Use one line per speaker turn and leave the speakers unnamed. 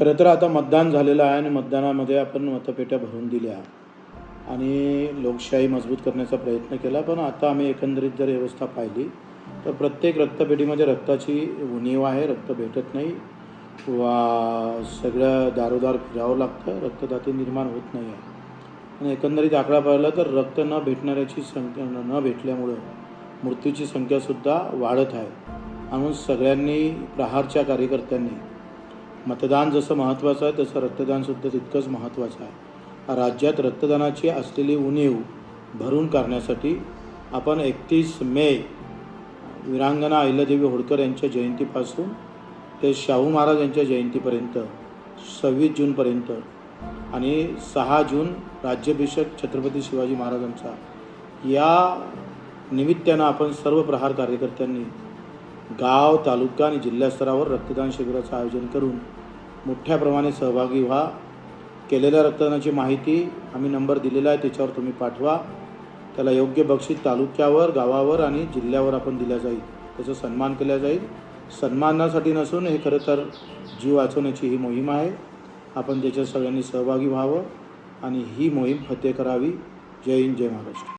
खरं तर आता मतदान झालेलं आहे आणि मतदानामध्ये आपण मतपेट्या भरून दिल्या. आणि लोकशाही मजबूत करण्याचा प्रयत्न केला पण आता आम्ही एकंदरीत जर व्यवस्था पाहिली तर प्रत्येक रक्तपेढीमध्ये रक्ताची उणीव आहे रक्त भेटत नाही. वा सगळं दारोदार फिरावं लागतं रक्तदाते निर्माण होत नाही आहे. आणि एकंदरीत आकडा पाहिला तर रक्त न भेटणाऱ्याची संख्या न न भेटल्यामुळं मृत्यूची संख्यासुद्धा वाढत आहे. म्हणून सगळ्यांनी प्रहारच्या कार्यकर्त्यांनी मतदान जसं महत्त्वाचं आहे तसं रक्तदानसुद्धा तितकंच महत्त्वाचं आहे. राज्यात रक्तदानाची असलेली उणीव भरून काढण्यासाठी आपण एकतीस मे वीरांगना अहिल्यादेवी होळकर यांच्या जयंतीपासून ते शाहू महाराज यांच्या जयंतीपर्यंत सव्वीस जूनपर्यंत आणि सहा जून राज्याभिषेक छत्रपती शिवाजी महाराजांचा. या निमित्तानं आपण सर्व प्रहार कार्यकर्त्यांनी गाव तालुका आणि जिल्हास्तरावर रक्तदान शिबिराचं आयोजन करून मोठ्या प्रमाणे सहभागी व्हा. केलेल्या रक्तदानाची माहिती आम्ही नंबर दिलेला आहे त्याच्यावर तुम्ही पाठवा. त्याला योग्य बक्षीस तालुक्यावर गावावर आणि जिल्ह्यावर आपण दिल्या जाईल. त्याचा सन्मान केला जाईल. सन्मानासाठी नसून हे खरं तर जीव वाचवण्याची ही मोहीम आहे. आपण त्याच्यात सगळ्यांनी सहभागी व्हावं आणि ही मोहीम फते करावी. जय हिंद जय महाराष्ट्र.